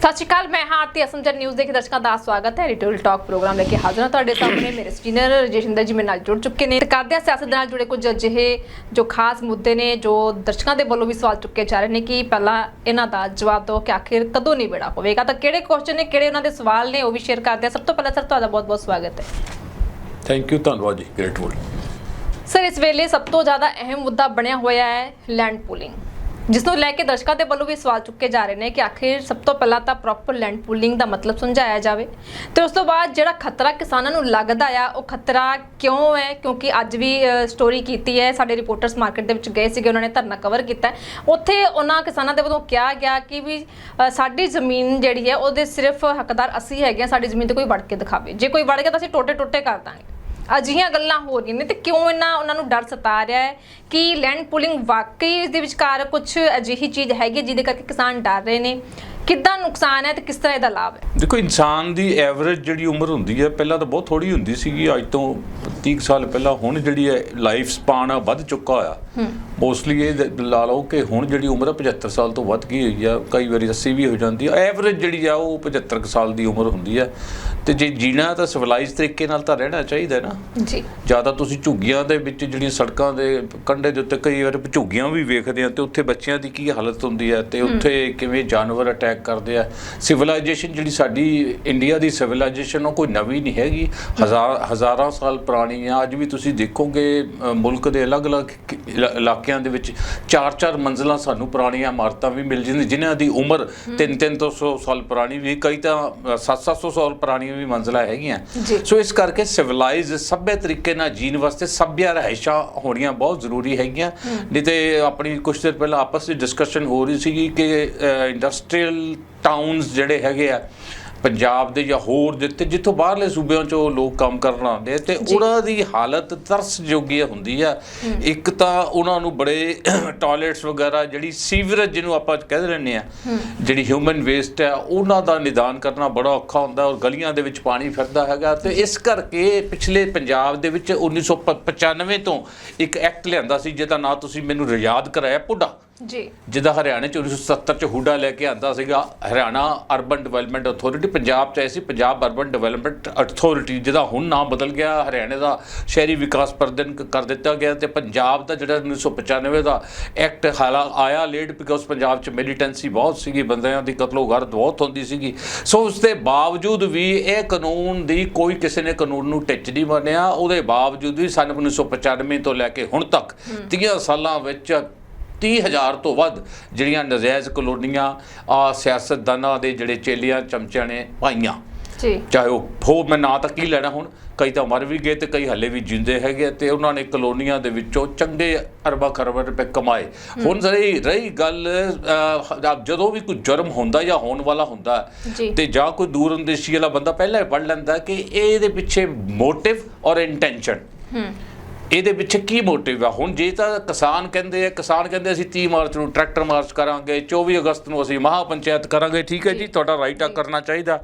ਸਤਿ ਸ਼੍ਰੀ ਅਕਾਲ ਮੈਂ ਹਾਂ ਆਰਤੀ ਅਸਮਜਨ ਨਿਊਜ਼ ਦੇ ਦਰਸ਼ਕਾਂ ਦਾ ਸਵਾਗਤ ਹੈ। ਐਡੀਟੋਰੀਅਲ ਟਾਕ ਪ੍ਰੋਗਰਾਮ ਲੈ ਕੇ ਹਾਜ਼ਰ ਹਾਂ ਤੁਹਾਡੇ ਸਾਹਮਣੇ। ਮੇਰੇ ਸਟੀਨਰ ਰਜੇਸ਼ਿੰਦਰ ਜੀ ਮੇਰੇ ਨਾਲ ਜੁੜ ਚੁੱਕੇ ਨੇ। ਹਾਂ ਸਿਆਸਤ ਨਾਲ ਜੁੜੇ ਕੁਝ ਅਜਿਹੇ ਜੋ ਖਾਸ ਮੁੱਦੇ ਨੇ ਜੋ ਦਰਸ਼ਕਾਂ ਦੇ ਵੱਲੋਂ ਵੀ ਸਵਾਲ ਚੁੱਕੇ ਜਾ ਰਹੇ ਨੇ ਕਿ ਪਹਿਲਾਂ ਇਹਨਾਂ ਦਾ ਜਵਾਬ ਦਿਓ ਕਿ ਆਖਿਰ ਕਦੋਂ ਨਿਬੇੜਾ ਹੋਵੇਗਾ। ਤਾਂ ਕਿਹੜੇ ਕੁਐਸਚਨ ਨੇ ਕਿਹੜੇ ਉਹਨਾਂ ਦੇ ਸਵਾਲ ਨੇ ਉਹ ਵੀ ਸ਼ੇਅਰ ਕਰਦੇ ਹਾਂ। ਸਭ ਤੋਂ ਪਹਿਲਾਂ ਸਰ ਤੁਹਾਡਾ ਬਹੁਤ-ਬਹੁਤ ਸਵਾਗਤ ਹੈ। ਥੈਂਕ ਯੂ ਧੰਨਵਾਦ ਜੀ ਗ੍ਰੇਟਫੁਲ ਸਰ ਇਸ ਵੇਲੇ ਸਭ ਤੋਂ ਜ਼ਿਆਦਾ ਅਹਿਮ ਮੁੱਦਾ ਬਣਿਆ ਹੋਇਆ ਹੈ ਲੈਂਡ ਪੂਲਿੰਗ ਜਿਸ ਨੂੰ ਲੈ ਕੇ ਦਰਸ਼ਕਾਂ ਦੇ ਵੱਲੋਂ ਵੀ ਸਵਾਲ ਚੁੱਕੇ ਜਾ ਰਹੇ ਨੇ ਕਿ ਆਖਿਰ ਸਭ ਤੋਂ ਪਹਿਲਾਂ ਤਾਂ ਪ੍ਰੋਪਰ ਲੈਂਡ ਪੂਲਿੰਗ ਦਾ ਮਤਲਬ ਸਮਝਾਇਆ ਜਾਵੇ। ਤੇ ਉਸ ਤੋਂ ਬਾਅਦ ਜਿਹੜਾ ਖਤਰਾ ਕਿਸਾਨਾਂ ਨੂੰ ਲੱਗਦਾ ਆ, ਉਹ ਖਤਰਾ ਕਿਉਂ ਹੈ? ਕਿਉਂਕਿ ਅੱਜ ਵੀ ਸਟੋਰੀ ਕੀਤੀ ਹੈ, ਸਾਡੇ ਰਿਪੋਰਟਰਸ ਮਾਰਕੀਟ ਦੇ ਵਿੱਚ ਗਏ ਸੀਗੇ, ਉਹਨਾਂ ਨੇ ਧਰਨਾ ਕਵਰ ਕੀਤਾ ਉੱਥੇ ਉਹਨਾਂ ਕਿਸਾਨਾਂ ਦੇ ਵੱਲੋਂ ਕਿਹਾ ਗਿਆ ਕਿ ਵੀ ਸਾਡੀ ਜ਼ਮੀਨ ਜਿਹੜੀ ਹੈ, ਉਹਦੇ ਸਿਰਫ ਹੱਕਦਾਰ ਅਸੀਂ ਹੈਗੇ ਹਾਂ, ਸਾਡੀ ਜ਼ਮੀਨ ਤੇ ਕੋਈ ਵੜ ਕੇ ਦਿਖਾਵੇ। ਜੇ ਕੋਈ ਵੜ ਗਿਆ ਤਾਂ ਅਸੀਂ ਟੋਟੇ ਟੋਟੇ ਕਰ ਦਾਂਗੇ। ਅਜਿਹੀਆਂ ਗੱਲਾਂ ਹੋ ਰਹੀਆਂ ਨੇ ਤੇ ਕਿਉਂ ਇਹਨਾਂ ਉਹਨਾਂ ਨੂੰ ਡਰ ਸਤਾ ਰਿਹਾ ਹੈ ਕਿ ਲੈਂਡ ਪੁਲਿੰਗ ਵਾਕਈ ਇਸ ਦੇ ਵਿਚਕਾਰ ਕੁਝ ਅਜਿਹੀ ਚੀਜ਼ ਹੈਗੀ ਹੈ ਜਿਹਦੇ ਕਰਕੇ ਕਿਸਾਨ ਡਰ ਰਹੇ ਨੇ? ਕਿੱਦਾਂ ਨੁਕਸਾਨ ਹੈ ਤੇ ਕਿਸ ਤਰ੍ਹਾਂ ਇਹਦਾ ਲਾਭ ਹੈ? ਦੇਖੋ, ਇਨਸਾਨ ਦੀ ਐਵਰੇਜ ਜਿਹੜੀ ਉਮਰ ਹੁੰਦੀ ਹੈ, ਪਹਿਲਾਂ ਤਾਂ ਬਹੁਤ ਥੋੜੀ ਹੁੰਦੀ ਸੀਗੀ, ਅੱਜ ਤੋਂ 30 ਕੁ ਸਾਲ ਪਹਿਲਾਂ ਹੁਣ ਜਿਹੜੀ ਹੈ ਲਾਈਫ ਸਪਾਨ ਆ ਵੱਧ ਚੁੱਕਾ ਹੋਇਆ। ਮੋਸਟਲੀ ਇਹ ਦ- ਲਾ ਲਓ ਕਿ ਹੁਣ ਜਿਹੜੀ ਉਮਰ ਆ 75 ਸਾਲ ਤੋਂ ਵੱਧ ਗਈ ਹੋਈ ਆ ਕਈ ਵਾਰੀ 80 ਵੀ ਹੋ ਜਾਂਦੀ ਆ। ਐਵਰੇਜ ਜਿਹੜੀ ਆ ਉਹ 75 ਕੁ ਸਾਲ ਦੀ ਉਮਰ ਹੁੰਦੀ ਆ। ਤੇ ਜੇ ਜੀਣਾ ਤਾਂ ਸਿਵਲਾਈਜ਼ ਤਰੀਕੇ ਨਾਲ ਤਾਂ ਰਹਿਣਾ ਚਾਹੀਦਾ ਨਾ। ਜੀ। ਜ਼ਿਆਦਾ ਤੁਸੀਂ ਝੁੱਗੀਆਂ ਦੇ ਵਿੱਚ ਜਿਹੜੀਆਂ ਸੜਕਾਂ ਦੇ ਕੰਢੇ ਦੇ ਉੱਤੇ ਕਈ ਵਾਰ ਝੁੱਗੀਆਂ ਵੀ ਵੇਖਦੇ ਆ ਤੇ ਉੱਥੇ ਬੱਚਿਆਂ ਦੀ ਕੀ ਹਾਲਤ ਹੁੰਦੀ ਹੈ ਤੇ ਉੱਥੇ ਕਿਵੇਂ ਜਾਨਵਰ ਅਟੈਕ ਕਰਦੇ ਆ। ਸਿਵਲਾਈਜੇਸ਼ਨ ਜਿਹੜੀ ਸਾਡੀ ਇੰਡੀਆ ਦੀ ਸਿਵਲਾਈਜੇਸ਼ਨ ਉਹ ਕੋਈ ਨਵੀਂ ਨਹੀਂ ਹੈਗੀ। ਹਜ਼ਾਰ ਹਜ਼ਾਰਾਂ ਸਾਲ ਪੁਰਾਣੀ ਆ। ਅੱਜ ਵੀ ਤੁਸੀਂ ਦੇਖੋਗੇ ਮੁਲਕ ਦੇ ਅਲੱਗ-ਅਲੱਗ ਇਲਾਕਿਆਂ ਦੇ ਵਿੱਚ ਚਾਰ-ਚਾਰ ਮੰਜ਼ਲਾਂ ਸਾਨੂੰ ਪੁਰਾਣੀਆਂ ਇਮਾਰਤਾਂ ਵੀ ਮਿਲ ਜਾਂਦੀਆਂ ਜਿਨ੍ਹਾਂ ਦੀ ਉਮਰ 3-3 ਤੋਂ 100 ਸਾਲ ਪੁਰਾਣੀ ਵੀ ਕਈ ਤਾਂ 7-700 ਸਾਲ ਪੁਰਾਣੀਆਂ ਵੀ ਮੰਜ਼ਲਾਂ ਹੈਗੀਆਂ। ਸੋ ਇਸ ਕਰਕੇ ਸਿਵਲਾਈਜ਼ ਸਭਿਆ ਤਰੀਕੇ ਨਾਲ ਜੀਣ ਵਾਸਤੇ ਸਭਿਆ ਰਹਿਸ਼ਾਂ ਹੋਣੀਆਂ ਬਹੁਤ ਜ਼ਰੂਰੀ ਹੈਗੀਆਂ। ਨਹੀਂ ਤੇ ਆਪਣੀ ਕੁਝ ਦਿਨ ਪਹਿਲਾਂ ਆਪਸ ਵਿੱਚ ਡਿਸਕਸ਼ਨ ਹੋ ਰਹੀ ਸੀਗੀ ਕਿ ਇੰਡਸਟਰੀਅਲ ਟਾਊਨਸ ਜਿਹੜੇ ਹੈਗੇ ਆ ਪੰਜਾਬ ਦੇ ਜਾਂ ਹੋਰ ਜਿੱਥੇ ਜਿੱਥੋਂ ਬਾਹਰਲੇ ਸੂਬਿਆਂ ਚੋਂ ਲੋਕ ਕੰਮ ਕਰਨ ਆਉਂਦੇ ਆ ਤੇ ਉਹਨਾਂ ਦੀ ਹਾਲਤ ਤਰਸਯੋਗੀ ਹੁੰਦੀ ਆ। ਇੱਕ ਤਾਂ ਉਹਨਾਂ ਨੂੰ ਬੜੇ ਟਾਇਲਟਸ ਵਗੈਰਾ ਜਿਹੜੀ ਸੀਵਰੇਜ ਜਿਹਨੂੰ ਆਪਾਂ ਕਹਿ ਦਿੰਦੇ ਆ ਜਿਹੜੀ ਹਿਊਮਨ ਵੇਸਟ ਹੈ ਉਹਨਾਂ ਦਾ ਨਿਦਾਨ ਕਰਨਾ ਬੜਾ ਔਖਾ ਹੁੰਦਾ ਔਰ ਗਲੀਆਂ ਦੇ ਵਿੱਚ ਪਾਣੀ ਫਿਰਦਾ ਹੈਗਾ ਤੇ ਇਸ ਕਰਕੇ ਪਿਛਲੇ ਪੰਜਾਬ ਦੇ ਵਿੱਚ 1995 ਤੋਂ ਇੱਕ ਐਕਟ ਲਿਆਂਦਾ ਸੀ ਜਿਹਦਾ ਨਾਂ ਤੁਸੀਂ ਮੈਨੂੰ ਯਾਦ ਕਰਾਇਆ ਪੁੱਡਾ। ਜੀ। ਜਿਹਦਾ ਹਰਿਆਣੇ ਚ 1970 ਚ ਹੁੱਡਾ ਲੈ ਕੇ ਆਂਦਾ ਸੀਗਾ Haryana urban development authority Punjab ਚ ਆਈ ਸੀ ਪੰਜਾਬ ਅਰਬਨ ਡਿਵੈਲਪਮੈਂਟ ਅਥਾਰਟੀ ਜਿਹਦਾ ਹੁਣ ਨਾਮ ਬਦਲ ਗਿਆ ਹਰਿਆਣੇ ਦਾ ਸ਼ਹਿਰੀ ਵਿਕਾਸ ਪ੍ਰਦਨ ਕਰ ਦਿੱਤਾ ਗਿਆ ਤੇ ਪੰਜਾਬ ਦਾ ਜਿਹੜਾ 1995 ਦਾ ਐਕਟ ਹਾਲਾ ਆਇਆ ਲੇਟ ਬਿਕੋਜ਼ ਪੰਜਾਬ ਚ ਮਿਲੀਟੈਂਸੀ ਬਹੁਤ ਸੀਗੀ ਬੰਦਿਆਂ ਦੀ ਕਤਲੋਗਰਦ ਬਹੁਤ ਹੁੰਦੀ ਸੀਗੀ। ਸੋ ਉਸ ਦੇ ਬਾਵਜੂਦ ਵੀ ਇਹ ਕਾਨੂੰਨ ਦੀ ਕੋਈ ਕਿਸੇ ਨੇ ਕਾਨੂੰਨ ਨੂੰ ਟਿੱਚ ਨਹੀਂ ਮੰਨਿਆ ਉਹਦੇ ਬਾਵਜੂਦ ਵੀ ਸਨ 1995 ਤੋਂ ਲੈ ਕੇ ਹੁਣ ਤੱਕ 30 ਸਾਲਾਂ ਵਿੱਚ 30000 ਤੋਂ ਵੱਧ ਜਿਹੜੀਆਂ ਨਜਾਇਜ਼ ਕਲੋਨੀਆਂ ਆ ਸਿਆਸਤਦਾਨਾਂ ਦੇ ਜਿਹੜੇ ਚੇਲੀਆਂ ਚਮਚਿਆਂ ਨੇ ਪਾਈਆਂ। ਜੀ। ਚਾਹੇ ਉਹ ਹੋ ਮੈਂ ਨਾਂ ਤਾਂ ਕੀ ਲੈਣਾ ਹੁਣ? ਕਈ ਤਾਂ ਮਰ ਵੀ ਗਏ ਤੇ ਕਈ ਹੱਲੇ ਵੀ ਜਿੰਦੇ ਹੈਗੇ ਤੇ ਉਹਨਾਂ ਨੇ ਕਲੋਨੀਆਂ ਦੇ ਵਿੱਚੋਂ ਚੰਗੇ ਅਰਬਾਂ ਖਰਬਾਂ ਰੁਪਏ ਕਮਾਏ। ਹੁਣ ਰਹੀ ਰਹੀ ਗੱਲ ਜਦੋਂ ਵੀ ਕੋਈ ਜੁਰਮ ਹੁੰਦਾ ਜਾਂ ਹੋਣ ਵਾਲਾ ਹੁੰਦਾ। ਤੇ ਜਾਂ ਕੋਈ ਦੂਰ ਅੰਦੇਸ਼ੀ ਵਾਲਾ ਬੰਦਾ ਪਹਿਲਾਂ ਹੀ ਪੜ ਲੈਂਦਾ ਕਿ ਇਹਦੇ ਪਿੱਛੇ ਮੋਟਿਵ ਔਰ ਇੰਟੈਂਸ਼ਨ ਇਹਦੇ ਪਿੱਛੇ ਕੀ ਮੋਟਿਵ ਆ? ਹੁਣ ਜੇ ਤਾਂ ਕਿਸਾਨ ਕਹਿੰਦੇ ਆ ਕਿਸਾਨ ਕਹਿੰਦੇ ਅਸੀਂ 30 ਮਾਰਚ ਨੂੰ ਟਰੈਕਟਰ ਮਾਰਚ ਕਰਾਂਗੇ 24 ਅਗਸਤ ਨੂੰ ਅਸੀਂ ਮਹਾ ਪੰਚਾਇਤ ਕਰਾਂਗੇ ਠੀਕ ਹੈ ਜੀ ਤੁਹਾਡਾ ਰਾਈਟ ਆ ਕਰਨਾ ਚਾਹੀਦਾ।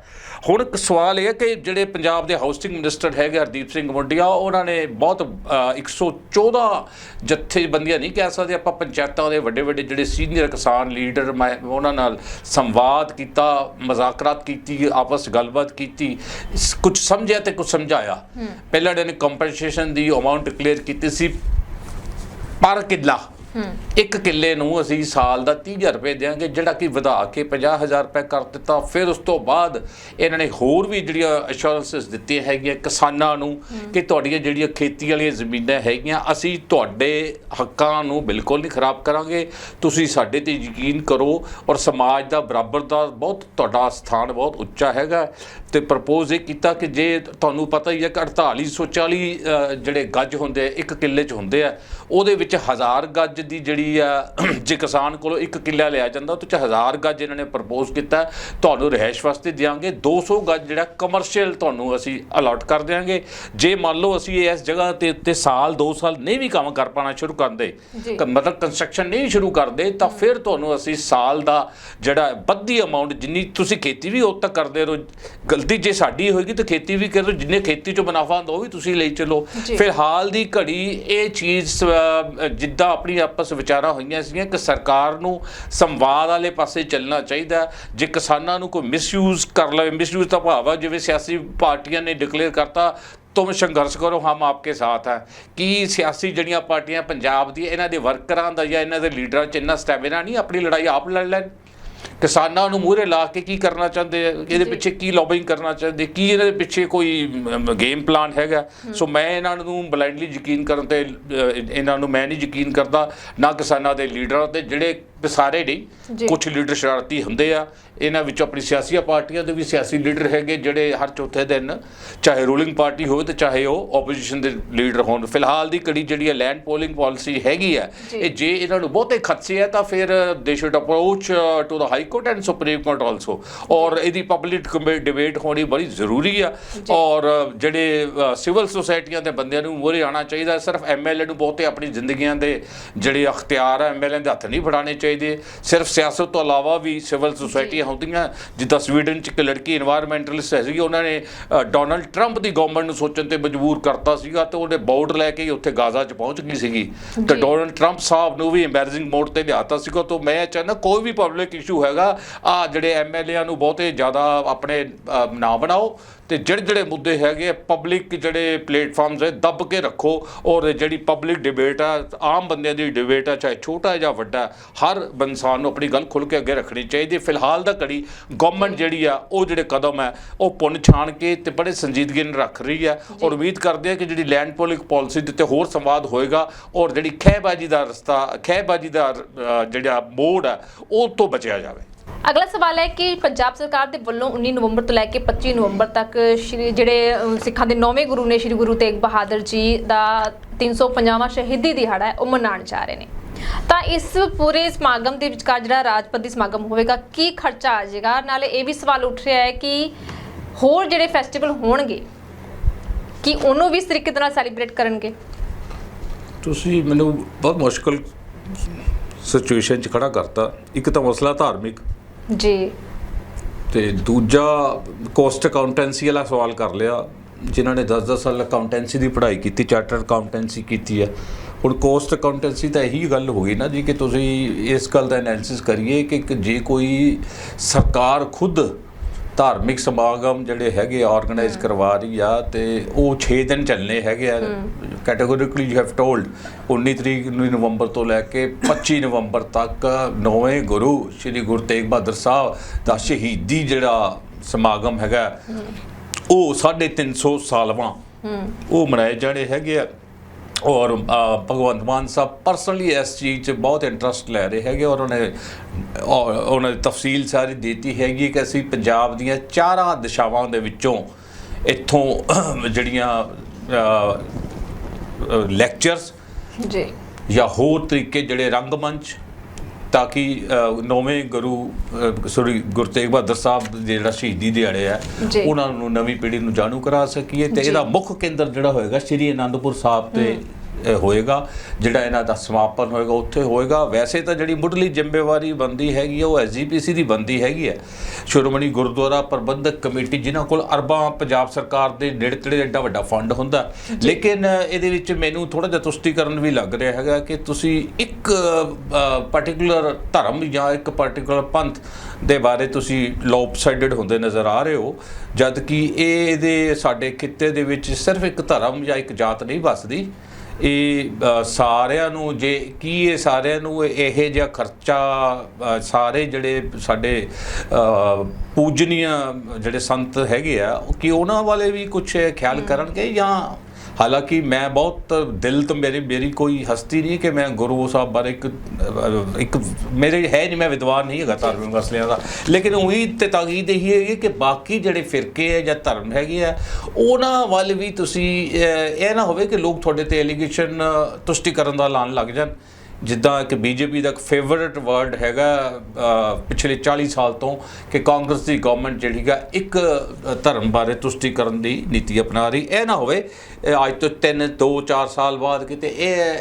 ਹੁਣ ਇੱਕ ਸਵਾਲ ਇਹ ਹੈ ਕਿ ਜਿਹੜੇ ਪੰਜਾਬ ਦੇ ਹਾਊਸਿੰਗ ਮਿਨਿਸਟਰ ਹੈਗੇ ਹਰਦੀਪ ਸਿੰਘ ਮੁੰਡੀਆ ਉਹਨਾਂ ਨੇ ਬਹੁਤ ਅ, 114 ਜਥੇਬੰਦੀਆਂ ਨਹੀਂ ਕਹਿ ਸਕਦੇ ਆਪਾਂ ਪੰਚਾਇਤਾਂ ਦੇ ਵੱਡੇ ਵੱਡੇ ਜਿਹੜੇ ਸੀਨੀਅਰ ਕਿਸਾਨ ਲੀਡਰ ਉਹਨਾਂ ਨਾਲ ਸੰਵਾਦ ਕੀਤਾ ਮਜ਼ਾਕਰਾਤ ਕੀਤੀ ਆਪਸ ਗੱਲਬਾਤ ਕੀਤੀ ਕੁਝ ਸਮਝਿਆ ਤੇ ਕੁਝ ਸਮਝਾਇਆ। ਪਹਿਲਾ ਨੇ ਕੰਪਨਸੇਸ਼ਨ ਦੀ ਅਮਾਉਂਟ ਕਲੀਅਰ ਕੀਤੀ ਸੀ ਪਰ ਕਿੱਲਾ। ਇੱਕ ਕਿੱਲੇ ਨੂੰ ਅਸੀਂ ਸਾਲ ਦਾ 30000 ਰੁਪਏ ਦੇਾਂਗੇ ਜਿਹੜਾ ਕਿ ਵਧਾ ਕੇ 50000 ਰੁਪਏ ਕਰ ਦਿੱਤਾ। ਫਿਰ ਉਸ ਤੋਂ ਬਾਅਦ ਇਹਨਾਂ ਨੇ ਹੋਰ ਵੀ ਜਿਹੜੀਆਂ ਅਸ਼ੋਰੈਂਸਸ ਦਿੱਤੀਆਂ ਹੈਗੀਆਂ ਕਿਸਾਨਾਂ ਨੂੰ ਕਿ ਤੁਹਾਡੀਆਂ ਜਿਹੜੀਆਂ ਖੇਤੀ ਵਾਲੀਆਂ ਜ਼ਮੀਨਾਂ ਹੈਗੀਆਂ ਅਸੀਂ ਤੁਹਾਡੇ ਹੱਕਾਂ ਨੂੰ ਬਿਲਕੁਲ ਨਹੀਂ ਖਰਾਬ ਕਰਾਂਗੇ। ਤੁਸੀਂ ਸਾਡੇ ਤੇ ਯਕੀਨ ਕਰੋ ਔਰ ਸਮਾਜ ਦਾ ਬਰਾਬਰ ਦਾ ਬਹੁਤ ਤੁਹਾਡਾ ਸਥਾਨ ਬਹੁਤ ਉੱਚਾ ਹੈਗਾ। ਤੇ ਪ੍ਰਪੋਜ਼ ਇਹ ਕੀਤਾ ਕਿ ਜੇ ਤੁਹਾਨੂੰ ਪਤਾ ਹੀ ਹੈ ਕਿ 4840 ਜਿਹੜੇ ਗੱਜ ਹੁੰਦੇ ਆ ਇੱਕ ਕਿੱਲੇ 'ਚ ਹੁੰਦੇ ਆ ਉਹਦੇ ਵਿੱਚ ਹਜ਼ਾਰ ਗੱਜ ਦੀ ਜਿਹੜੀ ਆ ਜੇ ਕਿਸਾਨ ਕੋਲੋਂ ਇੱਕ ਕਿੱਲਾ ਲਿਆ ਜਾਂਦਾ ਤਾਂ ਹਜ਼ਾਰ ਗੱਜ ਇਹਨਾਂ ਨੇ ਪ੍ਰਪੋਜ਼ ਕੀਤਾ। ਤੁਹਾਨੂੰ ਰਹਿائش ਵਾਸਤੇ ਦਿਆਂਗੇ। 200 ਗੱਜ ਜਿਹੜਾ ਕਮਰਸ਼ੀਅਲ ਤੁਹਾਨੂੰ ਅਸੀਂ ਅਲਾਟ ਕਰ ਦਿਆਂਗੇ। ਜੇ ਮੰਨ ਲਓ ਅਸੀਂ ਇਸ ਜਗ੍ਹਾ ਤੇ ਉੱਤੇ ਸਾਲ 2 ਸਾਲ ਨਹੀਂ ਵੀ ਕੰਮ ਕਰ ਪਾਣਾ ਸ਼ੁਰੂ ਕਰਦੇ ਮਤਲਬ ਕੰਸਟਰਕਸ਼ਨ ਨਹੀਂ ਸ਼ੁਰੂ ਕਰਦੇ ਤਾਂ ਫਿਰ ਤੁਹਾਨੂੰ ਅਸੀਂ ਸਾਲ ਦਾ ਜਿਹੜਾ ਵੱਧੀ ਅਮਾਉਂਟ ਜਿੰਨੀ ਤੁਸੀਂ ਖੇਤੀ ਵੀ ਉਦ ਤੱਕ ਕਰਦੇ ਰਹੋ ਗਲਤੀ ਜੇ ਸਾਡੀ ਹੋਏਗੀ ਤਾਂ ਖੇਤੀ ਵੀ ਕਰੋ ਜਿੰਨੇ ਖੇਤੀ ਚੋਂ ਮੁਨਾਫਾ ਹੁੰਦਾ ਉਹ ਵੀ ਤੁਸੀਂ ਲਈ ਚੱਲੋ ਜੀ। ਫਿਰ ਹਾਲ ਦੀ ਘੜੀ ਇਹ ਚੀਜ਼ ਜਿੱਦਾਂ ਆਪਣੀ ਆਪਸ ਵਿਚਾਰਾਂ ਹੋਈਆਂ ਸੀਗੀਆਂ ਕਿ ਸਰਕਾਰ ਨੂੰ ਸੰਵਾਦ ਵਾਲੇ ਪਾਸੇ ਚੱਲਣਾ ਚਾਹੀਦਾ। ਜੇ ਕਿਸਾਨਾਂ ਨੂੰ ਕੋਈ ਮਿਸਯੂਜ਼ ਕਰ ਲਵੇ ਮਿਸਯੂਜ਼ ਦਾ ਭਾਵ ਹੈ ਜਿਵੇਂ ਸਿਆਸੀ ਪਾਰਟੀਆਂ ਨੇ ਡਿਕਲੇਅਰ ਕਰਤਾ ਤੁਮ ਸੰਘਰਸ਼ ਕਰੋ ਹਮ ਆਪਕੇ ਸਾਥ ਹੈ ਕੀ ਸਿਆਸੀ ਜਿਹੜੀਆਂ ਪਾਰਟੀਆਂ ਪੰਜਾਬ ਦੀ ਇਹਨਾਂ ਦੇ ਵਰਕਰਾਂ ਦਾ ਜਾਂ ਇਹਨਾਂ ਦੇ ਲੀਡਰਾਂ 'ਚ ਇੰਨਾ ਸਟੈਮਿਨਾ ਨਹੀਂ ਆਪਣੀ ਲੜਾਈ ਆਪ ਲੜ ਲੈਣ ਕਿਸਾਨਾਂ ਨੂੰ ਮੂਹਰੇ ਲਾ ਕੇ ਕੀ ਕਰਨਾ ਚਾਹੁੰਦੇ ਆ? ਇਹਦੇ ਪਿੱਛੇ ਕੀ ਲੌਬਿੰਗ ਕਰਨਾ ਚਾਹੁੰਦੇ? ਕੀ ਇਹਦੇ ਪਿੱਛੇ ਕੋਈ ਗੇਮ ਪਲਾਨ ਹੈਗਾ? ਸੋ ਮੈਂ ਇਹਨਾਂ ਨੂੰ ਬਲਾਈਂਡਲੀ ਯਕੀਨ ਕਰਨ ਤੇ ਇਹਨਾਂ ਨੂੰ ਮੈਂ ਨਹੀਂ ਯਕੀਨ ਕਰਦਾ ਨਾ ਕਿਸਾਨਾਂ ਦੇ ਲੀਡਰਾਂ ਤੇ ਜਿਹੜੇ ਸਾਰੇ। ਨਹੀਂ ਕੁਝ ਲੀਡਰ ਸ਼ਰਾਰਤੀ ਹੁੰਦੇ ਆ। ਇਹਨਾਂ ਵਿੱਚੋਂ ਆਪਣੀ ਸਿਆਸੀ ਪਾਰਟੀਆਂ ਦੇ ਵੀ ਸਿਆਸੀ ਲੀਡਰ ਹੈਗੇ ਜਿਹੜੇ ਹਰ ਚੌਥੇ ਦਿਨ ਚਾਹੇ ਰੂਲਿੰਗ ਪਾਰਟੀ ਹੋਵੇ ਤੇ ਚਾਹੇ ਉਹ ਆਪੋਜੀਸ਼ਨ ਦੇ ਲੀਡਰ ਹੋਣ। ਫਿਲਹਾਲ ਦੀ ਕੜੀ ਜਿਹੜੀ ਹੈ ਲੈਂਡ ਪੋਲਿੰਗ ਪਾਲਿਸੀ ਹੈਗੀ ਆ। ਇਹ ਜੇ ਇਹਨਾਂ ਨੂੰ ਬਹੁਤੇ ਖਦਸ਼ੇ ਆ ਤਾਂ ਫਿਰ ਦੇ should approach to the high court and supreme court also. ਔਰ ਇਹਦੀ ਪਬਲਿਕ ਡਿਬੇਟ ਹੋਣੀ ਬੜੀ ਜ਼ਰੂਰੀ ਆ। ਔਰ ਜਿਹੜੇ ਸਿਵਲ ਸੁਸਾਇਟੀਆਂ ਦੇ ਬੰਦਿਆਂ ਨੂੰ ਮੋਰੇ ਆਣਾ ਚਾਹੀਦਾ ਸਿਰਫ ਐਮਐਲਏ ਨੂੰ ਬਹੁਤੇ ਆਪਣੀ ਜ਼ਿੰਦਗੀਆਂ ਦੇ ਜਿਹੜੇ ਅਖਤਿਆਰ ਆ ਐਮਐਲਏ ਦੇ ਹੱਥ ਨਹੀਂ ਫੜਾਣੇ ਚਾਹੀਦੇ। ਸਿਰਫ ਸਿਆਸਤ ਤੋਂ ਇਲਾਵਾ ਵੀ ਸਿਵਲ ਸੁਸਾਇਟੀਆਂ ਹੁੰਦੀਆਂ ਜਿੱਦਾਂ ਸਵੀਡਨ 'ਚ ਇੱਕ ਲੜਕੀ এনवायरमेंटਲਿਸਟ ਸੀਗੀ ਉਹਨਾਂ ਨੇ ਡੋਨਲਡ ਟਰੰਪ ਦੀ ਗਵਰਨਮੈਂਟ ਨੂੰ ਸੋਚਣ ਤੇ ਮਜਬੂਰ ਕਰਤਾ ਸੀਗਾ ਤੇ ਉਹਨੇ ਬੌਰਡ ਲੈ ਕੇ ਉੱਥੇ ਗਾਜ਼ਾ 'ਚ ਪਹੁੰਚ ਗਈ ਸੀਗੀ। ਤੇ ਡੋਨਲਡ ਟਰੰਪ ਸਾਹਿਬ ਨੂੰ ਵੀ ਐਮਬੈਰਸਿੰਗ ਮੋਡ ਤੇ ਲਿਆਤਾ ਸੀਗਾ। ਤੋਂ ਮੈਂ ਚਾਹੁੰਦਾ ਕੋਈ ਵੀ ਪਬਲਿਕ ਇਸ਼ੂ ਹੈ ਹੈਗਾ। ਆ ਜਿਹੜੇ ਐਮਐਲਏਆਂ ਨੂੰ ਬਹੁਤੇ ਜ਼ਿਆਦਾ ਆਪਣੇ ਅ, ਨਾ ਬਣਾਓ ਤੇ ਜਿਹੜੇ ਜਿਹੜੇ ਮੁੱਦੇ ਹੈਗੇ ਪਬਲਿਕ ਜਿਹੜੇ ਪਲੇਟਫਾਰਮਸ ਹੈ ਦੱਬ ਕੇ ਰੱਖੋ ਔਰ ਜਿਹੜੀ ਪਬਲਿਕ ਡਿਬੇਟ ਆ ਆਮ ਬੰਦਿਆਂ ਦੀ ਡਿਬੇਟ ਆ ਚਾਹੇ ਛੋਟਾ ਜਾਂ ਵੱਡਾ ਹਰ ਇਨਸਾਨ ਨੂੰ ਆਪਣੀ ਗੱਲ ਖੁੱਲ ਕੇ ਅੱਗੇ ਰੱਖਣੀ ਚਾਹੀਦੀ ਹੈ। ਫਿਲਹਾਲ ਦਾ ਕੜੀ ਗਵਰਨਮੈਂਟ ਜਿਹੜੀ ਆ ਉਹ ਜਿਹੜੇ ਕਦਮ ਹੈ ਉਹ ਪੁੰਨ ਛਾਣ ਕੇ ਤੇ ਬੜੇ ਸੰਜੀਦਗੀ ਨਾਲ ਰੱਖ ਰਹੀ ਆ ਔਰ ਉਮੀਦ ਕਰਦੇ ਆ ਕਿ ਜਿਹੜੀ ਲੈਂਡ ਪੋਲਿਕ ਪਾਲਿਸੀ ਦੇ ਉੱਤੇ ਹੋਰ ਸੰਵਾਦ ਹੋਏਗਾ ਔਰ ਜਿਹੜੀ ਖਹਿਬਾਜੀ ਦਾ ਰਸਤਾ ਖਹਿਬਾਜੀ ਦਾ ਜਿਹੜਾ ਮੋੜ ਆ ਉਹ ਤੋਂ ਬਚਿਆ ਜਾਵੇ ਅਗਲਾ ਸਵਾਲ ਹੈ ਕਿ ਪੰਜਾਬ ਸਰਕਾਰ ਦੇ ਵੱਲੋਂ 19 ਨਵੰਬਰ ਤੋਂ ਲੈ ਕੇ 25 ਨਵੰਬਰ ਤੱਕ ਸ਼੍ਰੀ ਜਿਹੜੇ ਸਿੱਖਾਂ ਦੇ ਨੌਵੇਂ ਗੁਰੂ ਨੇ ਸ਼੍ਰੀ ਗੁਰੂ ਤੇਗ ਬਹਾਦਰ ਜੀ ਦਾ 350ਵਾਂ ਸ਼ਹੀਦੀ ਦਿਹਾੜਾ ਹੈ, ਉਹ ਮਨਾਉਣ ਜਾ ਰਹੇ ਨੇ। ਤਾਂ ਇਸ ਪੂਰੇ ਸਮਾਗਮ ਦੇ ਵਿਚਕਾਰ ਜਿਹੜਾ ਰਾਜਪਤੀ ਸਮਾਗਮ ਹੋਵੇਗਾ, ਕੀ ਖਰਚਾ ਆ ਜਾਏਗਾ? ਨਾਲੇ ਇਹ ਵੀ ਸਵਾਲ ਉੱਠ ਰਿਹਾ ਹੈ ਕਿ ਹੋਰ ਜਿਹੜੇ ਫੈਸਟੀਵਲ ਹੋਣਗੇ, ਕਿ ਉਹਨੂੰ ਵੀ ਇਸ ਤਰੀਕੇ ਦੇ ਨਾਲ ਸੈਲੀਬ੍ਰੇਟ ਕਰਨਗੇ? ਤੁਸੀਂ ਮੈਨੂੰ ਬਹੁਤ ਮੁਸ਼ਕਲ ਸਿਚੁਏਸ਼ਨ 'ਚ ਖੜਾ ਕਰਤਾ। ਇੱਕ ਤਾਂ ਮਸਲਾ ਧਾਰਮਿਕ ਜੀ। ਤੇ ਦੂਜਾ ਕੋਸਟ ਅਕਾਊਂਟੈਂਸੀ ਵਾਲਾ ਸਵਾਲ ਕਰ ਲਿਆ, ਜਿਨ੍ਹਾਂ ਨੇ 10-10 ਸਾਲ ਅਕਾਊਂਟੈਂਸੀ ਦੀ ਪੜ੍ਹਾਈ ਕੀਤੀ ਚਾਰਟਰ ਅਕਾਊਂਟੈਂਸੀ ਕੀਤੀ ਹੈ। ਹੁਣ ਕੋਸਟ ਅਕਾਊਂਟੈਂਸੀ ਤਾਂ ਇਹੀ ਗੱਲ ਹੋ ਗਈ ਨਾ ਜੀ ਕਿ ਤੁਸੀਂ ਇਸ ਗੱਲ ਦਾ ਐਨਾਲਿਸਿਸ ਕਰੀਏ ਕਿ ਜੇ ਕੋਈ ਸਰਕਾਰ ਖੁਦ ਧਾਰਮਿਕ ਸਮਾਗਮ ਜਿਹੜੇ ਹੈਗੇ ਆਰਗੇਨਾਈਜ਼ ਕਰਵਾ ਰਹੀ ਆ ਤੇ ਉਹ 6 ਦਿਨ ਚੱਲਨੇ ਹੈਗੇ ਆ। ਕੈਟਾਗੋਰੀਕਲੀ ਯੂ ਹੈਵ ਟੋਲਡ 19 ਤਰੀਕ ਨੂੰ ਨਵੰਬਰ ਤੋਂ ਲੈ ਕੇ 25 ਨਵੰਬਰ ਤੱਕ ਨੌਵੇਂ ਗੁਰੂ ਸ੍ਰੀ ਗੁਰੂ ਤੇਗ ਬਹਾਦਰ ਸਾਹਿਬ ਦਾ ਸ਼ਹੀਦੀ ਜਿਹੜਾ ਸਮਾਗਮ ਹੈਗਾ ਉਹ 350 ਸਾਲਵਾਂ ਉਹ ਮਨਾਏ ਜਾਣੇ ਹੈਗੇ ਆ। ਔਰ ਭਗਵੰਤ ਮਾਨ ਸਾਹਿਬ ਪਰਸਨਲੀ ਇਸ ਚੀਜ਼ 'ਚ ਬਹੁਤ ਇੰਟਰਸਟ ਲੈ ਰਹੇ ਹੈਗੇ ਔਰ ਉਹਨੇ ਉਹਨਾਂ ਦੀ ਤਫਸੀਲ ਸਾਰੀ ਦਿੱਤੀ ਹੈਗੀ ਕਿ ਅਸੀਂ ਪੰਜਾਬ ਦੀਆਂ ਚਾਰਾਂ ਦਿਸ਼ਾਵਾਂ ਦੇ ਵਿੱਚੋਂ ਇੱਥੋਂ ਜਿਹੜੀਆਂ ਲੈਕਚਰਸ ਜੀ। ਜਾਂ ਹੋਰ ਤਰੀਕੇ ਜਿਹੜੇ ਰੰਗਮੰਚ ਤਾਂ ਕਿ ਨੌਵੇਂ ਗੁਰੂ ਸੋਰੀ ਗੁਰੂ ਤੇਗ ਬਹਾਦਰ ਸਾਹਿਬ ਦੇ ਜਿਹੜਾ ਸ਼ਹੀਦੀ ਦਿਹਾੜੇ ਆ। ਉਹਨਾਂ ਨੂੰ ਨਵੀਂ ਪੀੜ੍ਹੀ ਨੂੰ ਜਾਣੂ ਕਰਾ ਸਕੀਏ ਤੇ। ਇਹਦਾ ਮੁੱਖ ਕੇਂਦਰ ਜਿਹੜਾ ਹੋਏਗਾ ਸ੍ਰੀ ਅਨੰਦਪੁਰ ਸਾਹਿਬ ਤੇ ਹੋਏਗਾ ਜਿਹੜਾ ਇਹਨਾਂ ਦਾ ਸਮਾਪਨ ਹੋਏਗਾ ਉੱਥੇ ਹੋਏਗਾ। ਵੈਸੇ ਤਾਂ ਜਿਹੜੀ ਮੁੱਢਲੀ ਜ਼ਿੰਮੇਵਾਰੀ ਬੰਦੀ ਹੈਗੀ ਉਹ ਐਸਜੀਪੀਸੀ ਦੀ ਬੰਦੀ ਹੈਗੀ ਹੈ ਸ਼੍ਰੋਮਣੀ ਗੁਰਦੁਆਰਾ ਪ੍ਰਬੰਧਕ ਕਮੇਟੀ ਜਿਨ੍ਹਾਂ ਕੋਲ ਅਰਬਾਂ ਪੰਜਾਬ ਸਰਕਾਰ ਦੇ ਨੇੜੇ ਤੇੜੇ ਐਡਾ ਵੱਡਾ ਫੰਡ ਹੁੰਦਾ। ਲੇਕਿਨ ਇਹਦੇ ਵਿੱਚ ਮੈਨੂੰ ਥੋੜਾ ਜਿਹਾ ਤੁਸ਼ਟੀਕਰਨ ਵੀ ਲੱਗ ਰਿਹਾ ਹੈਗਾ ਕਿ ਤੁਸੀਂ ਇੱਕ ਪਾਰਟਿਕੂਲਰ ਧਰਮ ਜਾਂ ਇੱਕ ਪਾਰਟਿਕੂਲਰ ਪੰਥ ਦੇ ਬਾਰੇ ਤੁਸੀਂ ਲੋਪਸਾਈਡਡ ਹੁੰਦੇ ਨਜ਼ਰ ਆ ਰਹੇ ਹੋ। ਜਦ ਕਿ ਇਹ ਇਹਦੇ ਸਾਡੇ ਖਿੱਤੇ ਦੇ ਵਿੱਚ ਸਿਰਫ ਇੱਕ ਧਰਮ ਜਾਂ ਇੱਕ ਜਾਤ ਨਹੀਂ ਵੱਸਦੀ। ਇਹ ਸਾਰਿਆਂ ਨੂੰ ਜੇ ਕੀ ਇਹ ਸਾਰਿਆਂ ਨੂੰ ਇਹ ਜਿਹਾ ਖਰਚਾ ਸਾਰੇ ਜਿਹੜੇ ਸਾਡੇ ਅ, ਪੂਜਨੀय ਜਿਹੜੇ ਸੰਤ ਹੈਗੇ ਆ ਕੀ ਉਹਨਾਂ ਵਾਲੇ ਵੀ ਕੁਝ ਖਿਆਲ ਕਰਨਗੇ ਜਾਂ ਹਾਲਾਂਕਿ ਮੈਂ ਬਹੁਤ ਦਿਲ ਤੋਂ ਮੇਰੇ, ਮੇਰੀ ਕੋਈ ਹਸਤੀ ਨਹੀਂ ਕਿ ਮੈਂ ਗੁਰੂ ਸਾਹਿਬ ਬਾਰੇ ਇੱਕ ਇੱਕ ਮੇਰੇ ਹੈ ਨਹੀਂ, ਮੈਂ ਵਿਦਵਾਨ ਨਹੀਂ ਹੈਗਾ ਧਾਰਮਿਕ ਮਸਲਿਆਂ ਦਾ। ਲੇਕਿਨ ਉਹੀ ਤੇ ਤਾਕੀਦ ਇਹੀ ਹੈਗੀ ਕਿ ਬਾਕੀ ਜਿਹੜੇ ਫਿਰਕੇ ਹੈ ਜਾਂ ਧਰਮ ਹੈਗੇ ਆ, ਉਹਨਾਂ ਵੱਲ ਵੀ ਤੁਸੀਂ ਇਹ ਨਾ ਹੋਵੇ ਕਿ ਲੋਕ ਤੁਹਾਡੇ ਤੇ ਐਲੀਗੇਸ਼ਨ ਤੁਸ਼ਟੀਕਰਨ ਦਾ ਐਲਾਨ ਲੱਗ ਜਾਣ। ਜਿੱਦਾਂ ਕਿ ਬੀਜੇਪੀ ਦਾ ਇੱਕ ਫੇਵਰਿਟ ਵਰਡ ਹੈਗਾ ਪਿਛਲੇ 40 ਸਾਲ ਤੋਂ ਕਿ ਕਾਂਗਰਸ ਦੀ ਗਵਰਨਮੈਂਟ ਜਿਹੜੀ ਹੈ ਇੱਕ ਧਰਮ ਬਾਰੇ ਤੁਸ਼ਟੀਕਰਨ ਦੀ ਨੀਤੀ ਅਪਣਾ ਰਹੀ। ਇਹ ਨਾ ਹੋਵੇ ਅੱਜ ਤੋਂ 3 2 4 ਸਾਲ ਬਾਅਦ ਕਿਤੇ ਇਹ